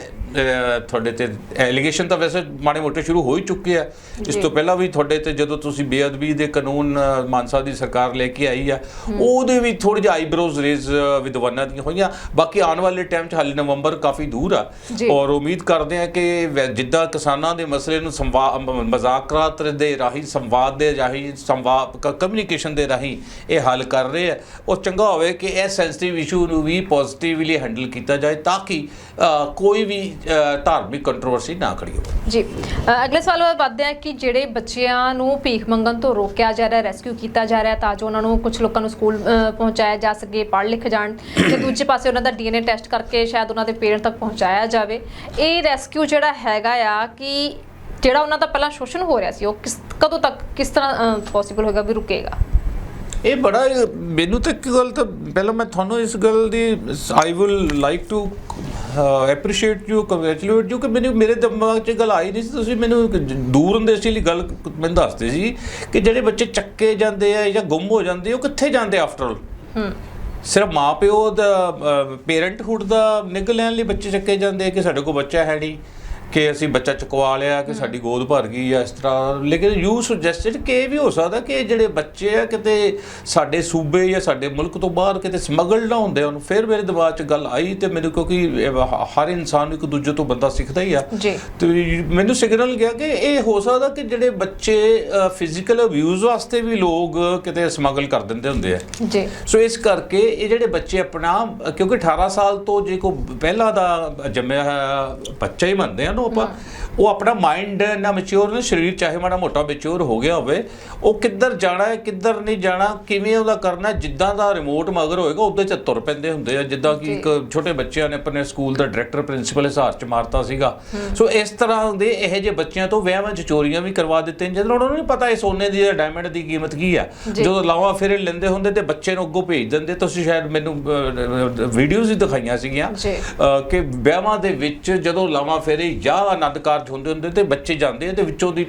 ਤੁਹਾਡੇ ਤੇ ਐਲੀਗੇਸ਼ਨ ਤਾਂ ਵੈਸੇ ਮਾੜੇ ਮੋਟੇ ਸ਼ੁਰੂ ਹੋ ਹੀ ਚੁੱਕੇ ਆ। ਇਸ। ਤੋਂ ਪਹਿਲਾਂ ਵੀ ਤੁਹਾਡੇ ਤੇ ਜਦੋਂ ਤੁਸੀਂ ਬੇਅਦਬੀ ਦੇ ਕਾਨੂੰਨ ਅਹ, ਮਾਨ ਸਾਹਿਬ ਦੀ ਸਰਕਾਰ ਲੈ ਕੇ ਆਈ ਆ ਉਹਦੇ ਵੀ ਥੋੜੀ ਜਿਹੀ ਆਈਬ੍ਰੋਜ਼ ਰੇਜ਼ ਵਿਦਵਾਨਾਂ ਦੀਆਂ ਹੋਈਆਂ। ਬਾਕੀ ਆਉਣ ਵਾਲੇ ਟਾਈਮ 'ਚ ਹਾਲੇ ਨਵੰਬਰ ਕਾਫੀ ਦੂਰ ਆ। ਔਰ ਉਮੀਦ ਕਰਦੇ ਆ ਕਿ ਜਿੱਦਾਂ ਕਿਸਾਨਾਂ ਦੇ ਮਸਲੇ ਨੂੰ ਸੰਵਾਦ ਮਜ਼ਾਕਰਾਤ ਦੇ ਰਾਹੀਂ, ਸੰਵਾਦ ਦੇ ਰਾਹੀਂ ਸੰਵਾਦ ਕਮਿਊਨੀਕੇਸ਼ਨ ਦੇ ਰਾਹੀਂ ਇਹ ਹੱਲ ਕਰ ਰਹੇ ਆ। ਉਹ ਚੰਗਾ ਹੋਵੇ ਕਿ ਇਹ ਸੈਂਸਿਟਿਵ ਇਸ਼ੂ ਨੂੰ ਵੀ ਪੋਜ਼ਿਟਿਵਲੀ ਹੈਂਡਲ ਕੀਤਾ ਜਾਏ ਤਾਂ ਕਿ ਕੋਈ ਵੀ ਧਾਰਮਿਕ ਕੰਟਰੋਵਰਸੀ ਨਾ ਖੜੀ ਹੋਵੇ। ਜੀ। ਅਗਲੇ ਸਵਾਲ ਵੱਲ ਵਧਦੇ ਹਾਂ ਕਿ ਜਿਹੜੇ ਬੱਚਿਆਂ ਨੂੰ ਭੀਖ ਮੰਗਣ ਤੋਂ ਰੋਕਿਆ ਜਾ ਰਿਹਾ ਰੈਸਕਿਊ ਕੀਤਾ ਜਾ ਰਿਹਾ ਤਾਂ ਜੋ ਉਹਨਾਂ ਨੂੰ ਕੁਝ ਲੋਕਾਂ ਨੂੰ ਸਕੂਲ ਪਹੁੰਚਾਇਆ ਜਾ ਸਕੇ, ਪੜ੍ਹ ਲਿਖ ਜਾਣ ਤੇ ਦੂਜੇ ਪਾਸੇ ਉਹਨਾਂ ਦਾ ਡੀਐਨਏ ਟੈਸਟ ਕਰਕੇ ਸ਼ਾਇਦ ਉਹਨਾਂ ਦੇ ਪੇਰੈਂਟ ਤੱਕ ਪਹੁੰਚਾਇਆ ਜਾਵੇ। ਇਹ ਰੈਸਕਿਊ ਜਿਹੜਾ ਹੈਗਾ ਆ ਕਿ ਜਿਹੜਾ ਉਹਨਾਂ ਦਾ ਪਹਿਲਾਂ ਸ਼ੋਸ਼ਣ ਹੋ ਰਿਹਾ ਸੀ ਉਹ ਕਿਸ ਕਦੋਂ ਤੱਕ ਕਿਸ ਤਰ੍ਹਾਂ ਪੋਸੀਬਲ ਹੋਏਗਾ ਵੀ ਰੁਕੇਗਾ? ਇਹ ਬੜਾ ਮੈਨੂੰ ਤਾਂ ਇੱਕ ਗੱਲ ਤਾਂ ਪਹਿਲਾਂ ਮੈਂ ਤੁਹਾਨੂੰ ਇਸ ਗੱਲ ਦੀ I will like to appreciate you congratulate you ਕਿ ਮੈਨੂੰ ਮੇਰੇ ਦਿਮਾਗ 'ਚ ਗੱਲ ਆਈ ਨਹੀਂ ਸੀ। ਤੁਸੀਂ ਮੈਨੂੰ ਦੂਰ ਅੰਦੇਸ਼ੀ ਲਈ ਗੱਲ ਮੈਨੂੰ ਦੱਸਦੇ ਸੀ ਕਿ ਜਿਹੜੇ ਬੱਚੇ ਚੱਕੇ ਜਾਂਦੇ ਆ ਜਾਂ ਗੁੰਮ ਹੋ ਜਾਂਦੇ ਉਹ ਕਿੱਥੇ ਜਾਂਦੇ ਆਫਟਰ ਆਲ ਹੂੰ। ਸਿਰਫ ਮਾਪਿਓ ਦਾ ਪੇਰੈਂਟਹੁੱਡ ਦਾ ਨਿਗ ਲੈਣ ਲਈ ਬੱਚੇ ਚੱਕੇ ਜਾਂਦੇ ਆ ਕਿ ਸਾਡੇ ਕੋਲ ਬੱਚਾ ਹੈ ਨਹੀਂ? ਕਿ ਅਸੀਂ ਬੱਚਾ ਚੁਕਵਾ ਲਿਆ ਕਿ ਸਾਡੀ ਗੋਦ ਭਰ ਗਈ ਜਾਂ ਇਸ ਤਰ੍ਹਾਂ। ਲੇਕਿਨ ਯੂ ਸੁਜੈਸਟਡ ਕਿ ਇਹ ਵੀ ਹੋ ਸਕਦਾ ਕਿ ਜਿਹੜੇ ਬੱਚੇ ਆ ਕਿਤੇ ਸਾਡੇ ਸੂਬੇ ਜਾਂ ਸਾਡੇ ਮੁਲਕ ਤੋਂ ਬਾਹਰ ਕਿਤੇ ਸਮਗਲ ਨਾ ਹੁੰਦੇ ਉਹਨੂੰ ਫਿਰ ਮੇਰੇ ਦਿਮਾਗ 'ਚ ਗੱਲ ਆਈ ਤੇ ਮੈਨੂੰ ਕਿਉਂਕਿ ਹਰ ਇਨਸਾਨ ਇੱਕ ਦੂਜੇ ਤੋਂ ਬੰਦਾ ਸਿੱਖਦਾ ਹੀ ਆ। ਤੇ ਮੈਨੂੰ ਸਿਗਨਲ ਗਿਆ ਕਿ ਇਹ ਹੋ ਸਕਦਾ ਕਿ ਜਿਹੜੇ ਬੱਚੇ ਫਿਜ਼ੀਕਲ ਅਬਿਊਜ਼ ਵਾਸਤੇ ਵੀ ਲੋਕ ਕਿਤੇ ਸਮਗਲ ਕਰ ਦਿੰਦੇ ਹੁੰਦੇ ਆ। ਜੀ। ਸੋ ਇਸ ਕਰਕੇ ਇਹ ਜਿਹੜੇ ਬੱਚੇ ਆਪਣਾ ਕਿਉਂਕਿ 18 ਸਾਲ ਤੋਂ ਜੇ ਕੋ ਪਹਿਲਾਂ ਦਾ ਜੰਮਿਆ ਬੱਚਾ ਹੀ ਮੰਨਦੇ ਆ ਨੂੰ ਆਪਾਂ ਉਹ ਆਪਣਾ ਮਾਈਂਡ ਨਾ ਮੈਚੁਰ ਨਾ ਸਰੀਰ ਚਾਹੇ ਮਾੜਾ ਮੋਟਾ ਮੈਚੁਰ ਹੋ ਗਿਆ ਹੋਵੇ ਉਹ ਕਿੱਧਰ ਜਾਣਾ ਹੈ ਕਿੱਧਰ ਨਹੀਂ ਜਾਣਾ ਕਿਵੇਂ ਉਹਦਾ ਕਰਨਾ ਜਿੱਦਾਂ ਦਾ ਰਿਮੋਟ ਮਗਰ ਹੋਏਗਾ ਉਦੋਂ ਚ ਤੁਰ ਪੈਂਦੇ ਹੁੰਦੇ ਆ। ਜਿੱਦਾਂ ਕਿ ਇੱਕ ਛੋਟੇ ਬੱਚਿਆਂ ਨੇ ਆਪਣੇ ਸਕੂਲ ਦਾ ਡਾਇਰੈਕਟਰ ਪ੍ਰਿੰਸੀਪਲ ਹਿਸਾਰ ਚ ਮਾਰਤਾ ਸੀਗਾ। ਸੋ ਇਸ ਤਰ੍ਹਾਂ ਦੇ ਇਹੋ ਜਿਹੇ ਬੱਚਿਆਂ ਤੋਂ ਵਿਆਹਾਂ ਚ ਚੋਰੀਆਂ ਵੀ ਕਰਵਾ ਦਿੱਤੇ ਨੇ। ਜਦੋਂ ਉਹਨਾਂ ਨੂੰ ਨਹੀਂ ਪਤਾ ਇਹ ਸੋਨੇ ਦੀ ਜਾਂ ਡਾਇਮੰਡ ਦੀ ਕੀਮਤ ਕੀ ਆ। ਜਦੋਂ ਲਾਵਾਂ ਫੇਰੇ ਲੈਂਦੇ ਹੁੰਦੇ ਤੇ ਬੱਚੇ ਨੂੰ ਅੱਗੋਂ ਭੇਜ ਦਿੰਦੇ। ਤੁਸੀਂ ਸ਼ਾਇਦ ਮੈਨੂੰ ਵੀਡੀਓਜ਼ ਹੀ ਦਿਖਾਈਆਂ ਸੀਗੀਆਂ। ਕਿ ਵਿਆਹਾਂ ਦੇ ਵਿੱਚ ਜਦੋਂ ਲਾਵਾਂ ਫੇਰੇ ਜਾਂ ਆਨੰਦ ਕਾਰਜ ਹੁੰਦੇ ਹੁੰਦੇ ਤੇ ਬੱਚੇ ਜਾਂਦੇ ਆ ਤੇ ਵਿੱਚੋਂ ਦੀ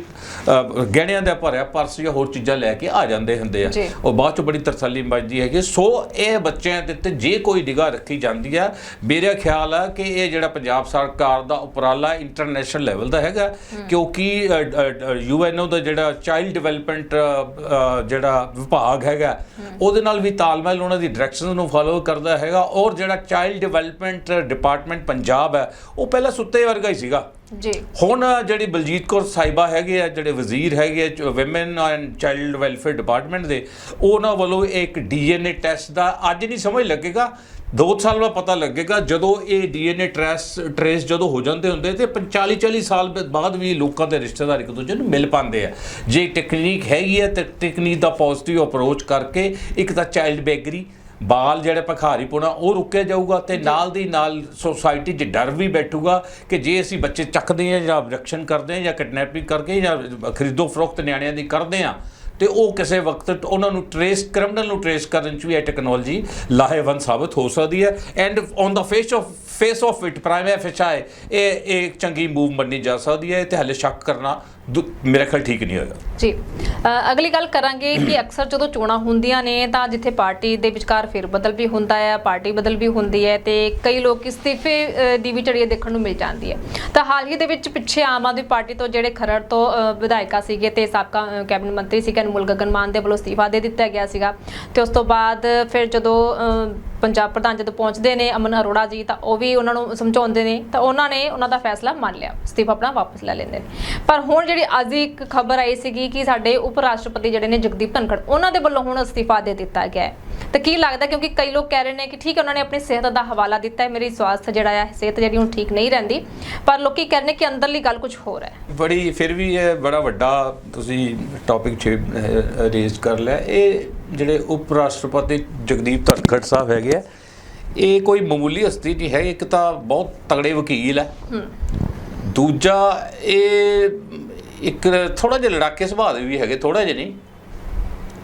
ਗਹਿਣਿਆਂ ਦਾ ਭਰਿਆ ਪਰਸ ਜਾਂ ਹੋਰ ਚੀਜ਼ਾਂ ਲੈ ਕੇ ਆ ਜਾਂਦੇ ਹੁੰਦੇ ਆ। ਉਹ ਬਾਅਦ ਚ ਬੜੀ ਤਰਸੱਲੀ ਮੱਚਦੀ ਹੈ ਕਿ ਸੋ ਇਹ ਬੱਚਿਆਂ ਦੇ ਉੱਤੇ ਜੇ ਕੋਈ ਨਿਗਾਹ ਰੱਖੀ ਜਾਂਦੀ ਆ ਮੇਰਾ ਖਿਆਲ ਆ ਕਿ ਇਹ ਜਿਹੜਾ ਪੰਜਾਬ ਸਰਕਾਰ ਦਾ ਉਪਰਾਲਾ ਇੰਟਰਨੈਸ਼ਨਲ ਲੈਵਲ ਦਾ ਹੈਗਾ ਕਿਉਂਕਿ ਯੂਐਨਓ ਦਾ ਜਿਹੜਾ ਚਾਈਲਡ ਡਿਵੈਲਪਮੈਂਟ ਜਿਹੜਾ ਵਿਭਾਗ ਹੈਗਾ ਉਹਦੇ ਨਾਲ ਵੀ ਤਾਲਮੇਲ ਉਹਨਾਂ ਦੀ ਡਾਇਰੈਕਸ਼ਨਸ ਨੂੰ ਫਾਲੋ ਕਰਦਾ ਹੈਗਾ। ਔਰ ਜਿਹੜਾ ਚਾਈਲਡ ਡਿਵੈਲਪਮੈਂਟ ਡਿਪਾਰਟਮੈਂਟ ਪੰਜਾਬ ਹੈ ਉਹ ਪਹਿਲਾਂ ਸੁੱਤੇ ਵਰਗਾ ਹੀ ਸੀਗਾ। ਜੀ। ਹੁਣ ਜਿਹੜੀ ਬਲਜੀਤ ਕੌਰ ਸਾਹਿਬਾ ਹੈਗੇ ਆ, ਜਿਹੜੇ ਵਜ਼ੀਰ ਹੈਗੇ ਆ woman and child welfare department ਦੇ, ਉਹਨਾਂ ਵੱਲੋਂ ਇੱਕ ਡੀਐਨਏ ਟੈਸਟ ਦਾ ਅੱਜ ਨਹੀਂ ਸਮਝ ਲੱਗੇਗਾ। ਦੋ ਸਾਲ ਬਾਅਦ ਪਤਾ ਲੱਗੇਗਾ ਜਦੋਂ ਇਹ ਡੀਐਨਏ ਟ੍ਰੈਸ, ਟ੍ਰੇਸ ਜਦੋਂ ਹੋ ਜਾਂਦੇ ਹੁੰਦੇ ਤੇ 45 40 ਸਾਲ ਬਾਅਦ ਵੀ ਲੋਕਾਂ ਦੇ ਰਿਸ਼ਤੇਦਾਰ ਇੱਕ ਦੂਜੇ ਨੂੰ ਮਿਲ ਪਾਉਂਦੇ ਆ। ਜੇ ਟੈਕਨੀਕ ਹੈਗੀ ਹੈ ਤੇ ਟੈਕਨੀਕ ਦਾ ਪੋਜ਼ਿਟਿਵ ਅਪਰੋਚ ਕਰਕੇ ਇੱਕ ਤਾਂ ਚਾਈਲਡ ਬੇਗਰੀ ਬਾਲ ਜਿਹੜੇ ਭਖਾਰੀ ਪੁਣਾ ਉਹ ਰੁਕਿਆ ਜਾਊਗਾ ਤੇ ਨਾਲ ਦੀ ਨਾਲ ਸੋਸਾਇਟੀ 'ਚ ਡਰ ਵੀ ਬੈਠੂਗਾ ਕਿ ਜੇ ਅਸੀਂ ਬੱਚੇ ਚੱਕਦੇ ਆ ਜਾਂ ਅਬਡਕਸ਼ਨ ਕਰਦੇ ਆ ਜਾਂ ਕਿਡਨੈਪਿੰਗ ਕਰਕੇ ਜਾਂ ਖਰੀਦੋ ਫਰੋਖਤ ਨਿਆਣਿਆਂ ਦੀ ਕਰਦੇ ਆ ਤੇ ਉਹ ਕਿਸੇ ਵਕਤ ਉਹਨਾਂ ਨੂੰ ਟ੍ਰੇਸ ਕ੍ਰਿਮੀਨਲ ਨੂੰ ਟ੍ਰੇਸ ਕਰਨ 'ਚ ਵੀ ਇਹ ਟੈਕਨੋਲੋਜੀ ਲਾਹੇਵੰਦ ਸਾਬਤ ਹੋ ਸਕਦੀ ਹੈ। And on the face of face of it prime FHI ਇਹ ਇਹ ਚੰਗੀ ਮੂਵ ਮੰਨੀ ਜਾ ਸਕਦੀ ਹੈ ਤੇ ਹਲੇ ਸ਼ੱਕ ਕਰਨਾ ਦੁ- ਖਿਆਲ ਠੀਕ ਨਹੀਂ ਹੋਏਗਾ। ਜੀ ਅਗਲੀ ਗੱਲ ਕਰਾਂਗੇ ਕਿ ਅਕਸਰ ਜਦੋਂ ਚੋਣਾਂ ਹੁੰਦੀਆਂ ਨੇ ਤਾਂ ਜਿੱਥੇ ਪਾਰਟੀ ਦੇ ਵਿਚਕਾਰ ਫਿਰ ਬਦਲ ਵੀ ਹੁੰਦਾ ਹੈ ਪਾਰਟੀ ਬਦਲ ਵੀ ਹੁੰਦੀ ਹੈ ਤੇ ਕਈ ਲੋਕ ਇਸਤੀਫੇ ਦੀ ਵੀ ਝੜੀਏ ਦੇਖਣ ਨੂੰ ਮਿਲ ਜਾਂਦੀ ਹੈ। ਤਾਂ ਹਾਲ ਹੀ ਦੇ ਵਿੱਚ ਪਿੱਛੇ ਆਮ ਆਦਮੀ ਪਾਰਟੀ ਤੋਂ ਜਿਹੜੇ ਖਰੜ ਤੋਂ ਵਿਧਾਇਕਾ ਸੀਗੇ ਤੇ ਸਾਬਕਾ ਕੈਬਨਿਟ ਮੰਤਰੀ ਸੀਗੇ ਅਨਮੋਲ ਗਗਨ ਮਾਨ ਦੇ ਵੱਲੋਂ ਅਸਤੀਫਾ ਦੇ ਦਿੱਤਾ ਗਿਆ ਸੀਗਾ। ਤੇ ਉਸ ਤੋਂ ਬਾਅਦ ਫਿਰ ਜਦੋਂ ਅ, ਪੰਜਾਬ ਪ੍ਰਧਾਨ ਜਦੋਂ ਪਹੁੰਚਦੇ ਨੇ ਅਮਨ ਅਰੋੜਾ ਜੀ ਤਾਂ ਉਹ ਵੀ ਉਹਨਾਂ ਨੂੰ ਸਮਝਾਉਂਦੇ ਨੇ, ਤਾਂ ਉਹਨਾਂ ਨੇ ਉਹਨਾਂ ਦਾ ਫੈਸਲਾ ਮੰਨ ਲਿਆ ਅਸਤੀਫਾ ਆਪਣਾ ਵਾਪਸ ਲੈ ਲੈਂਦੇ ਨੇ। ਪਰ ਹੁਣ ਜਿਹੜੀ ਅੱਜ ਇੱਕ ਖਬਰ ਆਈ ਸੀਗੀ ਕਿ ਸਾਡੇ ਉਪ ਰਾਸ਼ਟਰਪਤੀ ਜਿਹੜੇ ਨੇ ਜਗਦੀਪ ਧਨਖੜ, ਉਹਨਾਂ ਦੇ ਵੱਲੋਂ ਹੁਣ ਅਸਤੀਫਾ ਦੇ ਦਿੱਤਾ ਗਿਆ ਹੈ। ਤਾਂ ਕੀ ਲੱਗਦਾ, ਕਿਉਂਕਿ ਕਈ ਲੋਕ ਕਹਿ ਰਹੇ ਨੇ ਕਿ ਠੀਕ ਹੈ, ਉਹਨਾਂ ਨੇ ਆਪਣੀ ਸਿਹਤ ਦਾ ਹਵਾਲਾ ਦਿੱਤਾ ਹੈ, ਮੇਰੀ ਸਵਾਸਥ ਜਿਹੜਾ ਹੈ ਸਿਹਤ ਜਿਹੜੀ ਹੁਣ ਠੀਕ ਨਹੀਂ ਰਹਿੰਦੀ, ਪਰ ਲੋਕੀ ਕਹਿ ਰਹੇ ਨੇ ਕਿ ਅੰਦਰਲੀ ਗੱਲ ਕੁਝ ਹੋਰ ਹੈ। ਬੜੀ, ਫਿਰ ਵੀ ਇਹ ਬੜਾ ਵੱਡਾ ਤੁਸੀਂ ਟੌਪਿਕ ਚ ਰੇਜ਼ ਕਰ ਲਿਆ। ਇਹ ਜਿਹੜੇ ਉਪ ਰਾਸ਼ਟਰਪਤੀ ਜਗਦੀਪ ਧਨਖੜ ਸਾਹਿਬ ਹੈਗੇ ਆ ਇਹ ਕੋਈ ਮਾਮੂਲੀ ਹਸਤੀ ਨਹੀਂ ਹੈ ਇੱਕ ਤਾਂ ਬਹੁਤ ਤਗੜੇ ਵਕੀਲ ਹੈ। ਦੂਜਾ ਇਹ ਇੱਕ ਥੋੜਾ ਜਿਹਾ ਲੜਾਕੇ ਸੁਭਾਅ ਦੇ ਵੀ ਹੈਗੇ ਥੋੜਾ ਜਿਹਾ ਨਹੀਂ।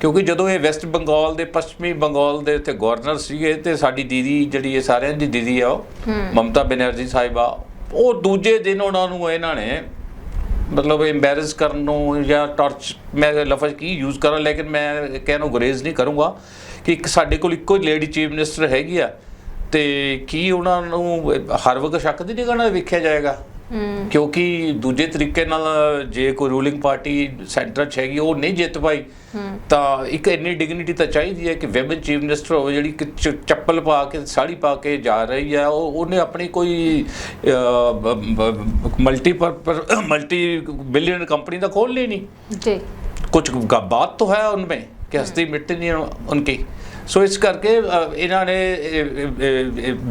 ਕਿਉਂਕਿ ਜਦੋਂ ਇਹ ਵੈਸਟ ਬੰਗਾਲ ਦੇ ਪੱਛਮੀ ਬੰਗਾਲ ਦੇ ਉੱਤੇ ਗਵਰਨਰ ਸੀਗੇ ਤੇ ਸਾਡੀ ਦੀਦੀ ਜਿਹੜੀ ਇਹ ਸਾਰਿਆਂ ਦੀ ਦੀਦੀ ਆ ਉਹ ਮਮਤਾ ਬੈਨਰਜੀ ਸਾਹਿਬਾ ਉਹ ਦੂਜੇ ਦਿਨ ਉਹਨਾਂ ਨੂੰ ਇਹਨਾਂ ਨੇ ਮਤਲਬ ਐਮਬੈਰਸ ਕਰਨ ਨੂੰ ਜਾਂ ਟਾਰਚ ਮੈਂ ਲਫ਼ਜ਼ ਕੀ ਯੂਜ਼ ਕਰਾਂ ਲੇਕਿਨ ਮੈਂ ਕਹਿਣ ਨੂੰ ਗੁਰੇਜ਼ ਨਹੀਂ ਕਰੂੰਗਾ ਕਿ ਇੱਕ ਸਾਡੇ ਕੋਲ ਇੱਕੋ ਹੀ ਲੇਡੀ ਚੀਫ ਮਿਨਿਸਟਰ ਹੈਗੀ ਆ ਤੇ ਕੀ ਉਹਨਾਂ ਨੂੰ ਹਰ ਵਕਤ ਸ਼ੱਕ ਦੀ ਨਿਗਾਹ ਨਾਲ ਵੇਖਿਆ ਜਾਏਗਾ? ਕਿਉਂਕਿ ਦੂਜੇ ਤਰੀਕੇ ਨਾਲ ਜੇ ਕੋਈ ਰੂਲਿੰਗ ਪਾਰਟੀ ਸੈਂਟਰ ਚ ਹੈਗੀ ਉਹ ਨਹੀਂ ਜਿੱਤ ਪਾਈ ਤਾਂ ਇੱਕ ਇੰਨੀ ਡਿਗਨਿਟੀ ਤਾਂ ਚਾਹੀਦੀ ਹੈ ਕਿ ਵਿਮਨ ਚੀਫ ਮਿਨਿਸਟਰ ਹੋਵੇ ਜਿਹੜੀ ਚੱਪਲ ਪਾ ਕੇ ਸਾੜੀ ਪਾ ਕੇ ਜਾ ਰਹੀ ਹੈ ਉਹ ਉਹਨੇ ਆਪਣੀ ਕੋਈ ਮਲਟੀ ਮਲਟੀ ਬਿਲੀਅਨ ਕੰਪਨੀ ਤਾਂ ਖੋਲ ਲਈ ਨਹੀਂ। ਜੀ। ਕੁਝ ਬਾਤ ਤਾਂ ਹੈ ਉਨਮੇ ਕਿ ਹਸਤੀ ਮਿੱਟੀ ਨਹੀਂ ਉਨਕੀ। ਸੋ ਇਸ ਕਰਕੇ ਇਹਨਾਂ ਨੇ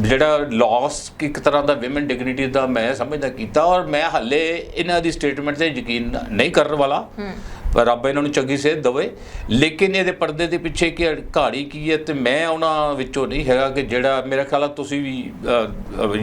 ਜਿਹੜਾ ਲਾਸ ਇੱਕ ਤਰ੍ਹਾਂ ਦਾ ਵਿਮਨ ਡਿਗਨਿਟੀ ਦਾ ਮੈਂ ਸਮਝਦਾ ਕੀਤਾ ਔਰ ਮੈਂ ਹੱਲੇ ਇਹਨਾਂ ਦੀ ਸਟੇਟਮੈਂਟ ਤੇ ਯਕੀਨ ਨਹੀਂ ਕਰਨ ਵਾਲਾ। ਰੱਬ ਇਹਨਾਂ ਨੂੰ ਚੰਗੀ ਸਿਹਤ ਦੇਵੇ। ਲੇਕਿਨ ਇਹਦੇ ਪਰਦੇ ਦੇ ਪਿੱਛੇ ਕੀ ਕਹਾਣੀ ਕੀ ਹੈ ਤੇ ਮੈਂ ਉਹਨਾਂ ਵਿੱਚੋਂ ਨਹੀਂ ਹੈਗਾ ਕਿ ਜਿਹੜਾ ਮੇਰਾ ਖਿਆਲ ਆ ਤੁਸੀਂ ਵੀ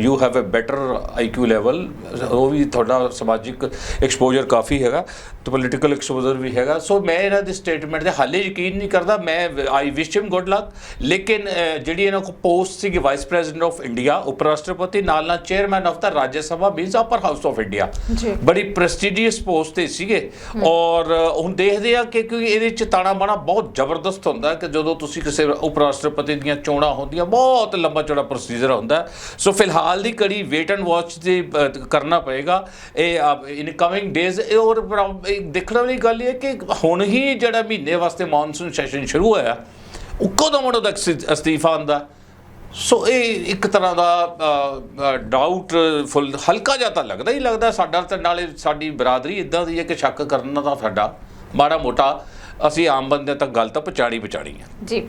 you have a better IQ level ਉਹ ਵੀ ਤੁਹਾਡਾ ਸਮਾਜਿਕ ਐਕਸਪੋਜ਼ਰ ਕਾਫੀ ਹੈਗਾ ਤੇ ਪੋਲੀਟੀਕਲ ਐਕਸਪੋਜ਼ਰ ਵੀ ਹੈਗਾ। ਸੋ ਮੈਂ ਇਹਨਾਂ ਦੀ ਸਟੇਟਮੈਂਟ ਤੇ ਹਾਲੇ ਯਕੀਨ ਨਹੀਂ ਕਰਦਾ ਮੈਂ ਆਈ ਵਿਸ਼ ਹਿਮ ਗੁੱਡ ਲੱਕ ਲੇਕਿਨ ਜਿਹੜੀ ਇਹਨਾਂ ਕੋਲ ਪੋਸਟ ਸੀਗੀ ਵਾਈਸ ਪ੍ਰੈਜ਼ੀਡੈਂਟ ਆਫ ਇੰਡੀਆ ਉਪ ਰਾਸ਼ਟਰਪਤੀ ਨਾਲ ਨਾਲ chairman of the Raj Sabha means upper house of India ਜੀ। ਬੜੀ ਪ੍ਰੈਸਟੀਜੀਅਸ ਪੋਸਟ ਤੇ ਸੀਗੇ। ਔਰ ਹੁਣ ਦੇਖਦੇ ਆ ਕਿ ਕਿਉਂਕਿ ਇਹਦੇ ਚ ਤਾਣਾ ਬਾਣਾ ਬਹੁਤ ਜ਼ਬਰਦਸਤ ਹੁੰਦਾ ਕਿ ਜਦੋਂ ਤੁਸੀਂ ਕਿਸੇ ਉਪ ਰਾਸ਼ਟਰਪਤੀ ਦੀਆਂ ਚੋਣਾਂ ਹੁੰਦੀਆਂ, ਬਹੁਤ ਲੰਬਾ ਚੌੜਾ ਪ੍ਰੋਸੀਜਰ ਹੁੰਦਾ ਸੋ ਫਿਲਹਾਲ ਦੀ ਕੜੀ ਵੇਟ ਐਂਡ ਵਾਚ ਦੀ ਕਰਨਾ ਪਏਗਾ। ਇਹ ਇਨ ਕਮਿੰਗ ਡੇਜ਼ ਔਰ ਪ੍ਰੋ- ਇਹ ਦੇਖਣ ਵਾਲੀ ਗੱਲ ਇਹ ਹੈ ਕਿ ਹੁਣ ਹੀ ਜਿਹੜਾ ਮਹੀਨੇ ਵਾਸਤੇ ਮੌਨਸੂਨ ਸੈਸ਼ਨ ਸ਼ੁਰੂ ਹੋਇਆ ਉਹ ਕਦੋਂ ਮੋੜ ਦਾ ਅਸਤੀਫਾ ਆਂਦਾ ਸੋ ਇਹ ਇੱਕ ਤਰ੍ਹਾਂ ਦਾ ਡਾਊਟ ਫੁੱਲ ਹਲਕਾ ਜਿਹਾ ਤਾਂ ਲੱਗਦਾ ਹੀ ਲੱਗਦਾ ਸਾਡਾ ਤੇ ਨਾਲੇ ਸਾਡੀ ਬਰਾਦਰੀ ਇਦਾਂ ਦੀ ਹੈ ਕਿ ਸ਼ੱਕ ਕਰਨਾ ਤਾਂ ਸਾਡਾ ਮਾੜਾ ਮੋਟਾ ਅਸੀਂ ਆਮ ਬੰਦੇ ਤੱਕ ਗੱਲ ਤਾਂ ਪਛਾਣੀ ਪਛਾਣੀ ਹੈ। ਜੀ।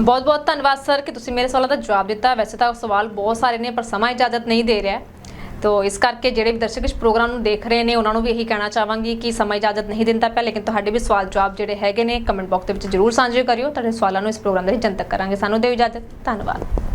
ਬਹੁਤ ਬਹੁਤ ਧੰਨਵਾਦ, ਸਰ, ਕਿ ਤੁਸੀਂ ਮੇਰੇ ਸਵਾਲਾਂ ਦਾ ਜਵਾਬ ਦਿੱਤਾ। ਵੈਸੇ ਤਾਂ ਸਵਾਲ ਬਹੁਤ ਸਾਰੇ ਨੇ, ਪਰ ਸਮਾਂ ਇਜਾਜ਼ਤ ਨਹੀਂ ਦੇ ਰਿਹਾ। ਤੋ ਇਸ ਕਰਕੇ ਜਿਹੜੇ ਵੀ ਦਰਸ਼ਕ ਇਸ ਪ੍ਰੋਗਰਾਮ ਨੂੰ ਦੇਖ ਰਹੇ ਨੇ, ਉਹਨਾਂ ਨੂੰ ਵੀ ਇਹੀ ਕਹਿਣਾ ਚਾਹਾਂਗੀ ਕਿ ਸਮਾਂ ਇਜਾਜ਼ਤ ਨਹੀਂ ਦਿੰਦਾ ਪਿਆ, ਲੇਕਿਨ ਤੁਹਾਡੇ ਵੀ ਸਵਾਲ ਜਵਾਬ ਜਿਹੜੇ ਹੈਗੇ ਨੇ, ਕਮੈਂਟ ਬਾਕਸ ਦੇ ਵਿੱਚ ਜਰੂਰ ਸਾਂਝੇ ਕਰਿਓ। ਤੁਹਾਡੇ ਸਵਾਲਾਂ ਨੂੰ ਇਸ ਪ੍ਰੋਗਰਾਮ ਦੇ ਵਿੱਚ ਜਨਤਕ ਕਰਾਂਗੇ। ਸਾਨੂੰ ਦਿਓ ਇਜਾਜ਼ਤ। ਧੰਨਵਾਦ।